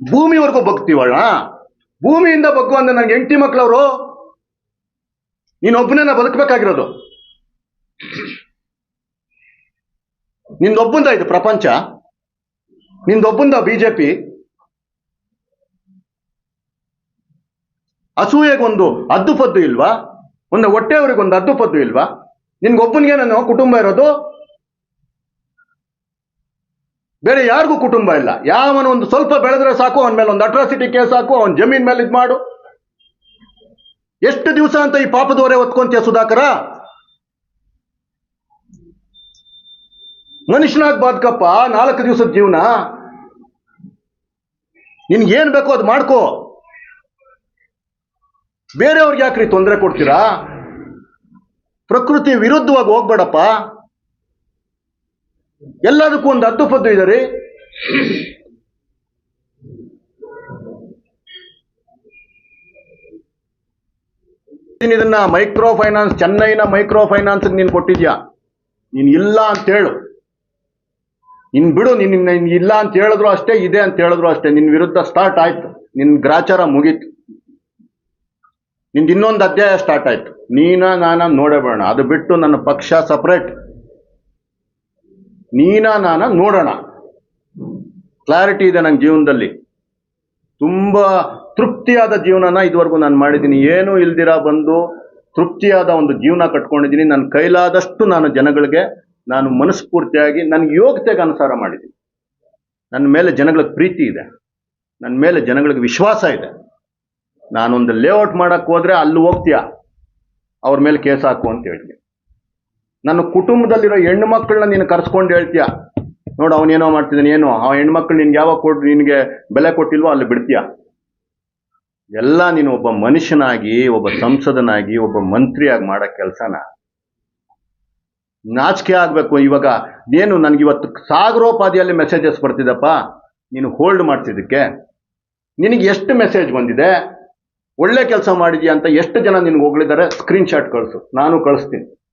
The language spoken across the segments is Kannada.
ಭೂಮಿವರೆಗೂ ಬಗ್ತೀವಳ ಭೂಮಿಯಿಂದ ಬಗ್ಗು ಅಂದ್ರೆ ನನಗೆ ಹೆಂಡತಿ ಮಕ್ಳವರು ನೀನೊಬ್ಬನೇ ಬದುಕಬೇಕಾಗಿರೋದು. ನಿಂದೊಬ್ಬಂದ ಇದು ಪ್ರಪಂಚ, ನಿಂದೊಬ್ಬಂದ ಬಿಜೆಪಿ ಅಸೂಯೆಗೊಂದು ಅದ್ದು ಪದ್ದು ಇಲ್ವಾ? ಒಂದು ಹೊಟ್ಟೆಯವರಿಗೊಂದು ಅದ್ದು ಪದ್ದು ಇಲ್ವಾ? ನಿನ್ಗೊಬ್ಬನಿಗೆ ನಾನು ಕುಟುಂಬ ಇರೋದು ಬೇರೆ ಯಾರಿಗೂ ಕುಟುಂಬ ಇಲ್ಲ. ಯಾವನ ಒಂದು ಸ್ವಲ್ಪ ಬೆಳೆದ್ರೆ ಸಾಕು, ಅವನ ಮೇಲೆ ಒಂದು ಅಟ್ರಾಸಿಟಿ ಕೇಸ್ ಹಾಕು ಅವನ ಜಮೀನ್ ಮೇಲೆ ಇದು ಮಾಡು. ಎಷ್ಟು ದಿವಸ ಅಂತ ಈ ಪಾಪದವರೇ ಒತ್ಕೊಂತೀಯ ಸುಧಾಕರ? ಮನುಷ್ಯನಾಗ್ ಬಾದ್ಕಪ್ಪ, ನಾಲ್ಕು ದಿವಸದ ಜೀವನ. ನಿನ್ಗೆ ಏನ್ ಬೇಕೋ ಅದು ಮಾಡ್ಕೋ. ಬೇರೆಯವ್ರಿಗೆ ಯಾಕ್ರಿ ತೊಂದರೆ ಕೊಡ್ತೀರಾ? ಪ್ರಕೃತಿ ವಿರುದ್ಧವಾಗಿ ಹೋಗ್ಬೇಡಪ್ಪ. ಎಲ್ಲದಕ್ಕೂ ಒಂದು ಹದ್ದು ಪದ್ದು ಇದೆ ಇದನ್ನ ಮೈಕ್ರೋ ಫೈನಾನ್ಸ್ ಚೆನ್ನೈನ ಮೈಕ್ರೋ ಫೈನಾನ್ಸ್ ನೀನ್ ಕೊಟ್ಟಿದ್ಯಾ? ನೀನ್ ಇಲ್ಲ ಅಂತ ಹೇಳು. ನಿನ್ ಬಿಡು ನಿನ್ನ ನಿನ್ ಇಲ್ಲ ಅಂತ ಹೇಳಿದ್ರು ಅಷ್ಟೇ, ಇದೆ ಅಂತ ಹೇಳಿದ್ರು ಅಷ್ಟೇ. ನಿನ್ ವಿರುದ್ಧ ಸ್ಟಾರ್ಟ್ ಆಯ್ತು. ನಿನ್ ಗ್ರಾಚಾರ ಮುಗೀತು. ನಿಂದ ಇನ್ನೊಂದು ಅಧ್ಯಾಯ ಸ್ಟಾರ್ಟ್ ಆಯ್ತು. ನೀನ, ನಾನ ನೋಡಬೇಡ ಅದು ಬಿಟ್ಟು ನನ್ನ ಪಕ್ಷ ಸಪ್ರೇಟ್ ನೀನ ನಾನ ನೋಡೋಣ. ಕ್ಲಾರಿಟಿ ಇದೆ ನನ್ನ ಜೀವನದಲ್ಲಿ. ತುಂಬ ತೃಪ್ತಿಯಾದ ಜೀವನನ ಇದುವರೆಗೂ ನಾನು ಮಾಡಿದ್ದೀನಿ. ಏನೂ ಇಲ್ದಿರ ಬಂದು ತೃಪ್ತಿಯಾದ ಒಂದು ಜೀವನ ಕಟ್ಕೊಂಡಿದ್ದೀನಿ. ನನ್ನ ಕೈಲಾದಷ್ಟು ನಾನು ಜನಗಳಿಗೆ, ನಾನು ಮನಸ್ಫೂರ್ತಿಯಾಗಿ ನನ್ನ ಯೋಗ್ಯತೆಗೆ ಅನುಸಾರ ಮಾಡಿದ್ದೀನಿ. ನನ್ನ ಮೇಲೆ ಜನಗಳಿಗೆ ಪ್ರೀತಿ ಇದೆ. ನನ್ನ ಮೇಲೆ ಜನಗಳಿಗೆ ವಿಶ್ವಾಸ ಇದೆ. ನಾನೊಂದು ಲೇಔಟ್ ಮಾಡೋಕ್ಕೆ ಹೋದರೆ ಅಲ್ಲಿ ಹೋಗ್ತೀಯಾ? ಅವ್ರ ಮೇಲೆ ಕೇಸ್ ಹಾಕು ಅಂತ ಹೇಳ್ತೀನಿ ನನ್ನ ಕುಟುಂಬದಲ್ಲಿರೋ ಹೆಣ್ಣು ಮಕ್ಕಳನ್ನ ನೀನು ಕರ್ಸ್ಕೊಂಡು ಹೇಳ್ತೀಯ? ನೋಡು ಅವನೇನೋ ಮಾಡ್ತಿದ್ದಾನೆ, ಏನು? ಆ ಹೆಣ್ಮಕ್ಳು ನಿನ್ಗೆ ಯಾವಾಗ ಕೊಡ್, ನಿನಗೆ ಬೆಲೆ ಕೊಟ್ಟಿಲ್ವೋ ಅಲ್ಲಿ ಬಿಡ್ತೀಯ? ಎಲ್ಲ ನೀನು ಒಬ್ಬ ಮನುಷ್ಯನಾಗಿ, ಒಬ್ಬ ಸಂಸದನಾಗಿ, ಒಬ್ಬ ಮಂತ್ರಿಯಾಗಿ ಮಾಡೋ ಕೆಲಸನ. ನಾಚಿಕೆ ಆಗಬೇಕು ಇವಾಗ. ಏನು, ನನಗೆ ಇವತ್ತು ಸಾಗರೋಪಾದಿಯಲ್ಲಿ ಮೆಸೇಜಸ್ ಬರ್ತಿದ್ದಪ್ಪ ನೀನು ಹೋಲ್ಡ್ ಮಾಡ್ತಿದ್ದಕ್ಕೆ. ನಿನಗೆ ಎಷ್ಟು ಮೆಸೇಜ್ ಬಂದಿದೆ? ಒಳ್ಳೆ ಕೆಲಸ ಮಾಡಿದ್ಯಾ ಅಂತ ಎಷ್ಟು ಜನ ನಿನ್ಗೆ ಹೋಗ್ಲಿದ್ದಾರೆ? ಸ್ಕ್ರೀನ್ ಶಾಟ್ ಕಳಿಸು. ನಾನು ಕಳಿಸ್ತೀನಿ.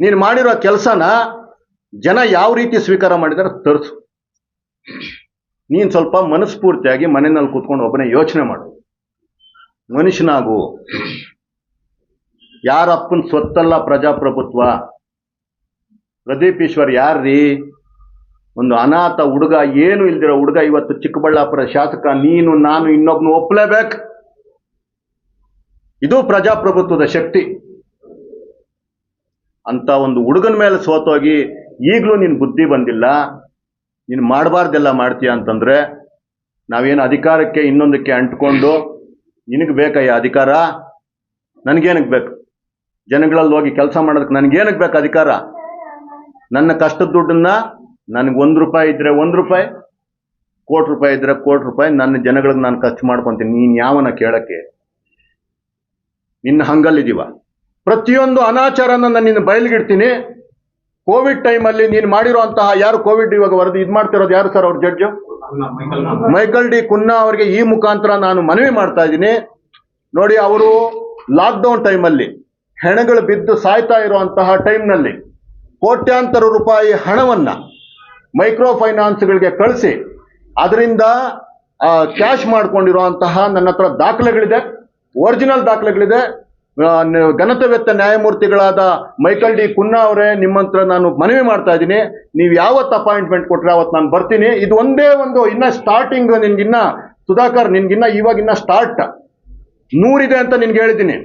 ನೀನು ಮಾಡಿರೋ ಕೆಲಸನ ಜನ ಯಾವ ರೀತಿ ಸ್ವೀಕಾರ ಮಾಡಿದಾರೆ ತರಿಸು. ನೀನು ಸ್ವಲ್ಪ ಮನಸ್ಫೂರ್ತಿಯಾಗಿ ಮನೆಯಲ್ಲಿ ಕೂತ್ಕೊಂಡು ಒಬ್ಬನೇ ಯೋಚನೆ ಮಾಡು. ಮನುಷ್ಯನಾಗು. ಯಾರಪ್ಪನ ಸ್ವತ್ತಲ್ಲ ಪ್ರಜಾಪ್ರಭುತ್ವ? ಪ್ರದೀಪ್ ಈಶ್ವರ್ ಯಾರ್ರೀ? ಒಂದು ಅನಾಥ ಹುಡುಗ, ಏನು ಇಲ್ದಿರೋ ಹುಡುಗ ಇವತ್ತು ಚಿಕ್ಕಬಳ್ಳಾಪುರ ಶಾಸಕ, ನೀನು, ನಾನು ಇನ್ನೊಬ್ನು ಒಪ್ಪಲೇಬೇಕು ಇದು ಪ್ರಜಾಪ್ರಭುತ್ವದ ಶಕ್ತಿ. ಅಂತ ಒಂದು ಹುಡುಗನ ಮೇಲೆ ಸೋತೋಗಿ ಈಗಲೂ ನಿನ್ ಬುದ್ಧಿ ಬಂದಿಲ್ಲ, ನೀನು ಮಾಡಬಾರ್ದೆಲ್ಲ ಮಾಡ್ತೀಯ ಅಂತಂದ್ರೆ, ನಾವೇನು ಅಧಿಕಾರಕ್ಕೆ ಇನ್ನೊಂದಕ್ಕೆ ಅಂಟ್ಕೊಂಡು, ನಿನಗೆ ಬೇಕಯ್ಯ ಅಧಿಕಾರ? ನನಗೇನಕ್ಕೆ ಬೇಕು? ಜನಗಳಲ್ಲಿ ಹೋಗಿ ಕೆಲಸ ಮಾಡೋದಕ್ಕೆ ನನಗೇನಕ್ಕೆ ಬೇಕು ಅಧಿಕಾರ? ನನ್ನ ಕಷ್ಟದ ದುಡ್ಡನ್ನ ನನಗೆ ಒಂದು ರೂಪಾಯಿ ಇದ್ರೆ ಒಂದು ರೂಪಾಯಿ, ಕೋಟಿ ರೂಪಾಯಿ ಇದ್ರೆ ಕೋಟಿ ರೂಪಾಯಿ, ನನ್ನ ಜನಗಳಿಗೆ ನಾನು ಖರ್ಚು ಮಾಡ್ಕೊತೀನಿ, ನೀನು ಯಾವನ ಕೇಳೋಕ್ಕೆ? ನಿನ್ನ ಹಂಗಲ್ಲಿದ್ದೀವ? ಪ್ರತಿಯೊಂದು ಅನಾಚಾರನ ನಾನು ನಿನ್ನ ಬಯಲಿಗಿಡ್ತೀನಿ ಕೋವಿಡ್ ಟೈಮಲ್ಲಿ ನೀನು ಮಾಡಿರುವಂತಹ ಯಾರು ಕೋವಿಡ್ ಇವಾಗ ವರದಿ ಇದು ಮಾಡ್ತಿರೋದು ಯಾರು ಸರ್ ಅವ್ರ ಜಡ್ಜು? ಮೈಕಲ್ ಡಿ ಕುನ್ನಾ ಅವರಿಗೆ ಈ ಮುಖಾಂತರ ನಾನು ಮನವಿ ಮಾಡ್ತಾ ಇದ್ದೀನಿ. ನೋಡಿ ಅವರು ಲಾಕ್ಡೌನ್ ಟೈಮಲ್ಲಿ ಹೆಣಗಳು ಬಿದ್ದು ಸಾಯ್ತಾ ಇರುವಂತಹ ಟೈಮ್ನಲ್ಲಿ ಕೋಟ್ಯಾಂತರ ರೂಪಾಯಿ ಹಣವನ್ನ ಮೈಕ್ರೋ ಫೈನಾನ್ಸ್ಗಳಿಗೆ ಕಳಿಸಿ ಅದರಿಂದ ಕ್ಯಾಶ್ ಮಾಡ್ಕೊಂಡಿರುವಂತಹ ನನ್ನ ಹತ್ರ ದಾಖಲೆಗಳಿದೆ. ಒರಿಜಿನಲ್ ದಾಖಲೆಗಳಿದೆ. ಘನತೆವೆತ್ತ ನ್ಯಾಯಮೂರ್ತಿಗಳಾದ ಮೈಕಲ್ ಡಿ ಕುನ್ನಾ ಅವರೇ ನಿಮ್ಮಂತ್ರ ನಾನು ಮನವಿ ಮಾಡ್ತಾ ಇದ್ದೀನಿ. ನೀವು ಯಾವತ್ತು ಅಪಾಯಿಂಟ್ಮೆಂಟ್ ಕೊಟ್ಟರೆ ಅವತ್ತು ನಾನು ಬರ್ತೀನಿ. ಇದು ಒಂದೇ ಒಂದು, ಇನ್ನ ಸ್ಟಾರ್ಟಿಂಗ್ ನಿನ್ಗಿನ್ನ, ಸುಧಾಕರ್, ನಿನ್ಗಿನ್ನ ಇವಾಗಿನ್ನ ಸ್ಟಾರ್ಟ್ ನೂರಿದೆ ಅಂತ ನಿನ್ಗೆ ಹೇಳಿದ್ದೀನಿ.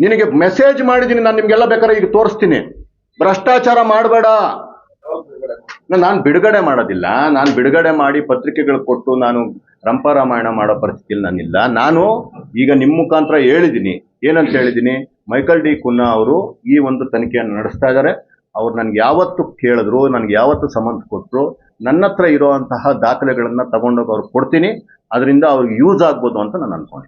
ನಿನಗೆ ಮೆಸೇಜ್ ಮಾಡಿದ್ದೀನಿ, ನಾನು ನಿಮ್ಗೆಲ್ಲ ಬೇಕಾದ್ರೆ ಈಗ ತೋರಿಸ್ತೀನಿ. ಭ್ರಷ್ಟಾಚಾರ ಮಾಡಬೇಡ. ನಾನು ಬಿಡುಗಡೆ ಮಾಡೋದಿಲ್ಲ. ನಾನು ಬಿಡುಗಡೆ ಮಾಡಿ ಪತ್ರಿಕೆಗಳು ಕೊಟ್ಟು ನಾನು ರಂಪರಾಮಾಯಣ ಮಾಡೋ ಪರಿಸ್ಥಿತಿಯಲ್ಲಿ ನಾನಿಲ್ಲ. ನಾನು ಈಗ ನಿಮ್ಮ ಮುಖಾಂತರ ಹೇಳಿದ್ದೀನಿ ಏನಂತ ಹೇಳಿದ್ದೀನಿ ಮೈಕಲ್ ಡಿ ಕುನ್ನಾ ಅವರು ಈ ಒಂದು ತನಿಖೆಯನ್ನು ನಡೆಸ್ತಾ ಇದ್ದಾರೆ. ಅವ್ರು ನನ್ಗೆ ಯಾವತ್ತು ಕೇಳಿದ್ರು, ನನಗೆ ಯಾವತ್ತು ಸಂಬಂಧ ಕೊಟ್ಟರು ನನ್ನ ಹತ್ರ ಇರುವಂತಹ ದಾಖಲೆಗಳನ್ನು ತಗೊಂಡೋಗಿ ಅವ್ರಿಗೆ ಕೊಡ್ತೀನಿ. ಅದರಿಂದ ಅವ್ರಿಗೆ ಯೂಸ್ ಆಗ್ಬೋದು ಅಂತ ನಾನು ಅನ್ಕೊಂಡಿದ್ದೀನಿ.